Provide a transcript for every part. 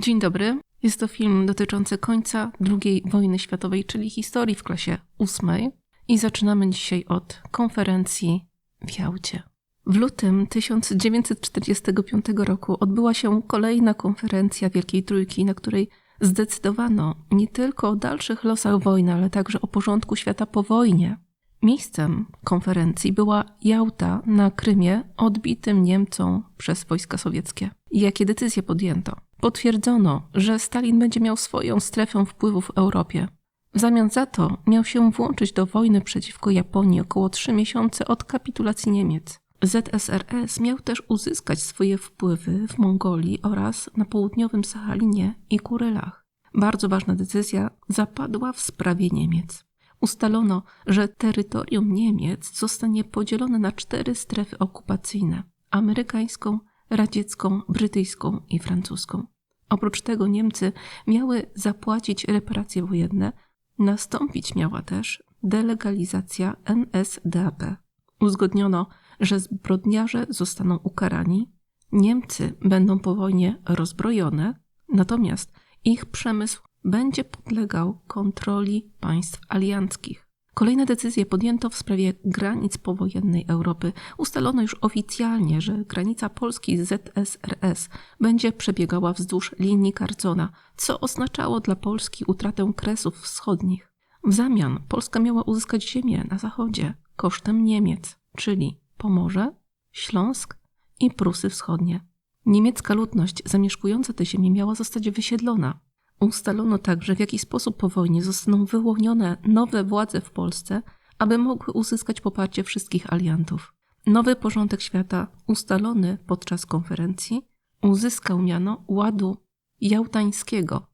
Dzień dobry. Jest to film dotyczący końca II wojny światowej, czyli historii w klasie ósmej. I zaczynamy dzisiaj od konferencji w Jałcie. W lutym 1945 roku odbyła się kolejna konferencja Wielkiej Trójki, na której zdecydowano nie tylko o dalszych losach wojny, ale także o porządku świata po wojnie. Miejscem konferencji była Jałta na Krymie, odbitym Niemcom przez wojska sowieckie. Jakie decyzje podjęto? Potwierdzono, że Stalin będzie miał swoją strefę wpływu w Europie. W zamian za to miał się włączyć do wojny przeciwko Japonii około trzy miesiące od kapitulacji Niemiec. ZSRS miał też uzyskać swoje wpływy w Mongolii oraz na południowym Sachalinie i Kurylach. Bardzo ważna decyzja zapadła w sprawie Niemiec. Ustalono, że terytorium Niemiec zostanie podzielone na cztery strefy okupacyjne: amerykańską, radziecką, brytyjską i francuską. Oprócz tego Niemcy miały zapłacić reparacje wojenne, nastąpić miała też delegalizacja NSDAP. Uzgodniono, że zbrodniarze zostaną ukarani, Niemcy będą po wojnie rozbrojone, natomiast ich przemysł będzie podlegał kontroli państw alianckich. Kolejne decyzje podjęto w sprawie granic powojennej Europy. Ustalono już oficjalnie, że granica Polski z ZSRS będzie przebiegała wzdłuż linii Carcona, co oznaczało dla Polski utratę Kresów Wschodnich. W zamian Polska miała uzyskać ziemię na zachodzie kosztem Niemiec, czyli Pomorze, Śląsk i Prusy Wschodnie. Niemiecka ludność zamieszkująca te ziemie miała zostać wysiedlona. Ustalono także, w jaki sposób po wojnie zostaną wyłonione nowe władze w Polsce, aby mogły uzyskać poparcie wszystkich aliantów. Nowy porządek świata, ustalony podczas konferencji, uzyskał miano ładu jałtańskiego.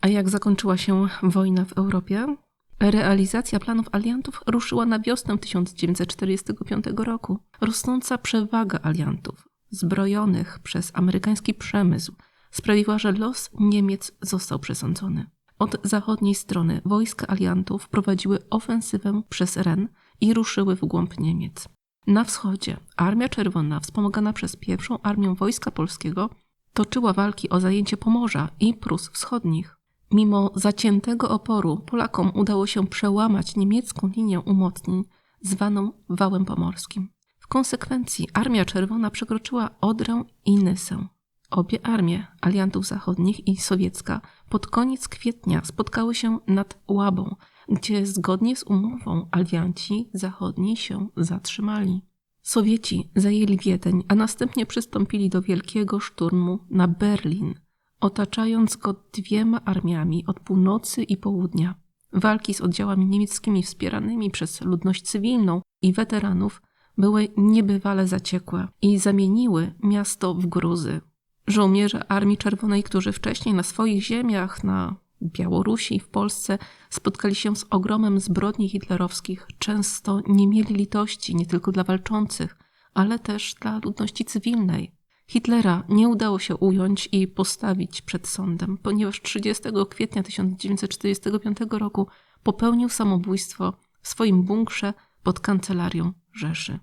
A jak zakończyła się wojna w Europie? Realizacja planów aliantów ruszyła na wiosnę 1945 roku. Rosnąca przewaga aliantów, zbrojonych przez amerykański przemysł, sprawiła, że los Niemiec został przesądzony. Od zachodniej strony wojska aliantów prowadziły ofensywę przez Ren i ruszyły w głąb Niemiec. Na wschodzie Armia Czerwona, wspomagana przez pierwszą armię Wojska Polskiego, toczyła walki o zajęcie Pomorza i Prus Wschodnich. Mimo zaciętego oporu Polakom udało się przełamać niemiecką linię umocnień zwaną Wałem Pomorskim. W konsekwencji Armia Czerwona przekroczyła Odrę i Nysę. Obie armie aliantów zachodnich i sowiecka pod koniec kwietnia spotkały się nad Łabą, gdzie zgodnie z umową alianci zachodni się zatrzymali. Sowieci zajęli Wiedeń, a następnie przystąpili do wielkiego szturmu na Berlin, otaczając go dwiema armiami od północy i południa. Walki z oddziałami niemieckimi wspieranymi przez ludność cywilną i weteranów były niebywale zaciekłe i zamieniły miasto w gruzy. Żołnierze Armii Czerwonej, którzy wcześniej na swoich ziemiach, na Białorusi i w Polsce spotkali się z ogromem zbrodni hitlerowskich, często nie mieli litości nie tylko dla walczących, ale też dla ludności cywilnej. Hitlera nie udało się ująć i postawić przed sądem, ponieważ 30 kwietnia 1945 roku popełnił samobójstwo w swoim bunkrze pod kancelarią Rzeszy.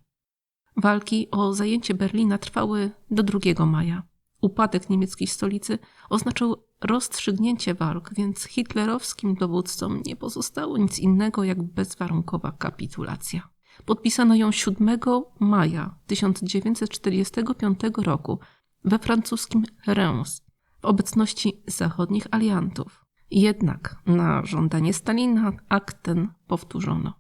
Walki o zajęcie Berlina trwały do 2 maja. Upadek niemieckiej stolicy oznaczał rozstrzygnięcie walk, więc hitlerowskim dowódcom nie pozostało nic innego jak bezwarunkowa kapitulacja. Podpisano ją 7 maja 1945 roku we francuskim Reims w obecności zachodnich aliantów. Jednak na żądanie Stalina akt ten powtórzono.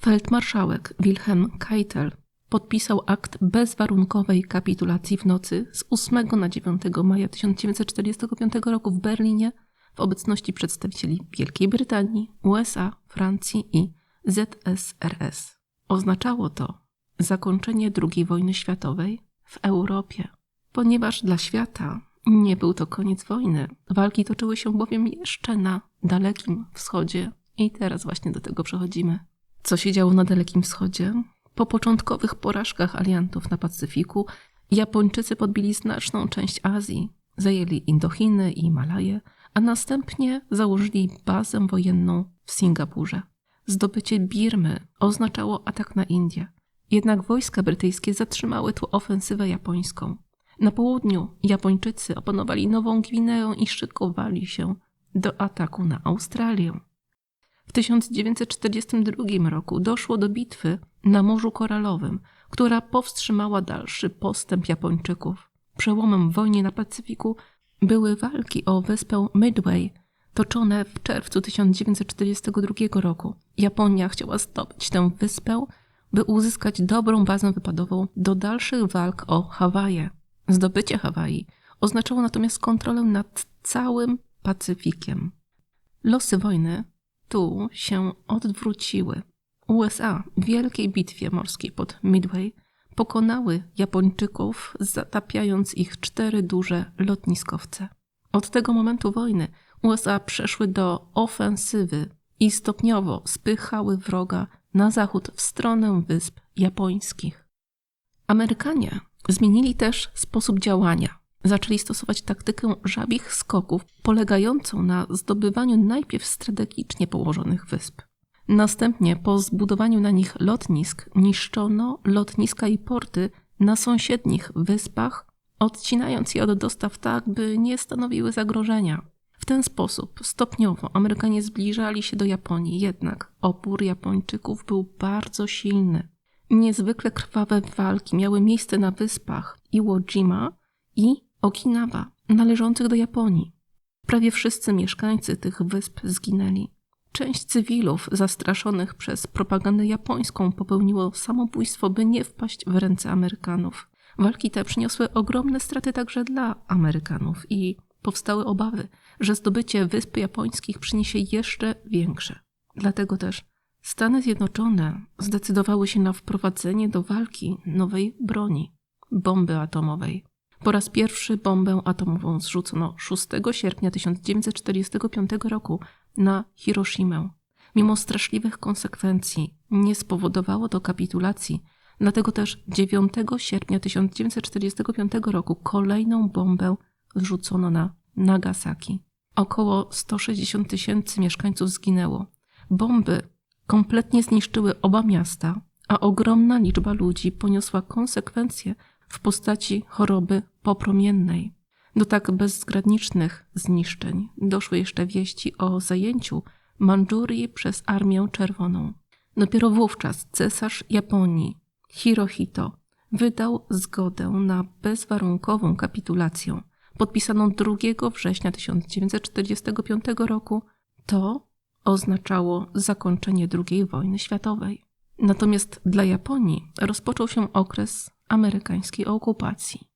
Feldmarszałek Wilhelm Keitel podpisał akt bezwarunkowej kapitulacji w nocy z 8 na 9 maja 1945 roku w Berlinie w obecności przedstawicieli Wielkiej Brytanii, USA, Francji i ZSRS. Oznaczało to zakończenie II wojny światowej w Europie, ponieważ dla świata nie był to koniec wojny. Walki toczyły się bowiem jeszcze na Dalekim Wschodzie i teraz właśnie do tego przechodzimy. Co się działo na Dalekim Wschodzie? Po początkowych porażkach aliantów na Pacyfiku, Japończycy podbili znaczną część Azji, zajęli Indochiny i Malaje, a następnie założyli bazę wojenną w Singapurze. Zdobycie Birmy oznaczało atak na Indię. Jednak wojska brytyjskie zatrzymały tu ofensywę japońską. Na południu Japończycy opanowali Nową Gwineę i szykowali się do ataku na Australię. W 1942 roku doszło do bitwy na Morzu Koralowym, która powstrzymała dalszy postęp Japończyków. Przełomem w wojnie na Pacyfiku były walki o wyspę Midway, toczone w czerwcu 1942 roku. Japonia chciała zdobyć tę wyspę, by uzyskać dobrą bazę wypadową do dalszych walk o Hawaje. Zdobycie Hawaii oznaczało natomiast kontrolę nad całym Pacyfikiem. Losy wojny tu się odwróciły. USA w wielkiej bitwie morskiej pod Midway pokonały Japończyków, zatapiając ich cztery duże lotniskowce. Od tego momentu wojny USA przeszły do ofensywy i stopniowo spychały wroga na zachód w stronę wysp japońskich. Amerykanie zmienili też sposób działania. Zaczęli stosować taktykę żabich skoków, polegającą na zdobywaniu najpierw strategicznie położonych wysp. Następnie, po zbudowaniu na nich lotnisk, niszczono lotniska i porty na sąsiednich wyspach, odcinając je od dostaw tak, by nie stanowiły zagrożenia. W ten sposób stopniowo Amerykanie zbliżali się do Japonii, jednak opór Japończyków był bardzo silny. Niezwykle krwawe walki miały miejsce na wyspach Iwo Jima i Okinawa, należących do Japonii. Prawie wszyscy mieszkańcy tych wysp zginęli. Część cywilów zastraszonych przez propagandę japońską popełniło samobójstwo, by nie wpaść w ręce Amerykanów. Walki te przyniosły ogromne straty także dla Amerykanów i powstały obawy, że zdobycie wysp japońskich przyniesie jeszcze większe. Dlatego też Stany Zjednoczone zdecydowały się na wprowadzenie do walki nowej broni bomby atomowej. Po raz pierwszy bombę atomową zrzucono 6 sierpnia 1945 roku na Hiroshimę. Mimo straszliwych konsekwencji nie spowodowało to kapitulacji, dlatego też 9 sierpnia 1945 roku kolejną bombę zrzucono na Nagasaki. Około 160 tysięcy mieszkańców zginęło. Bomby kompletnie zniszczyły oba miasta, a ogromna liczba ludzi poniosła konsekwencje w postaci choroby popromiennej. Do tak bezgranicznych zniszczeń doszły jeszcze wieści o zajęciu Mandżurii przez Armię Czerwoną. Dopiero wówczas cesarz Japonii, Hirohito, wydał zgodę na bezwarunkową kapitulację, podpisaną 2 września 1945 roku. To oznaczało zakończenie II wojny światowej. Natomiast dla Japonii rozpoczął się okres amerykańskiej okupacji.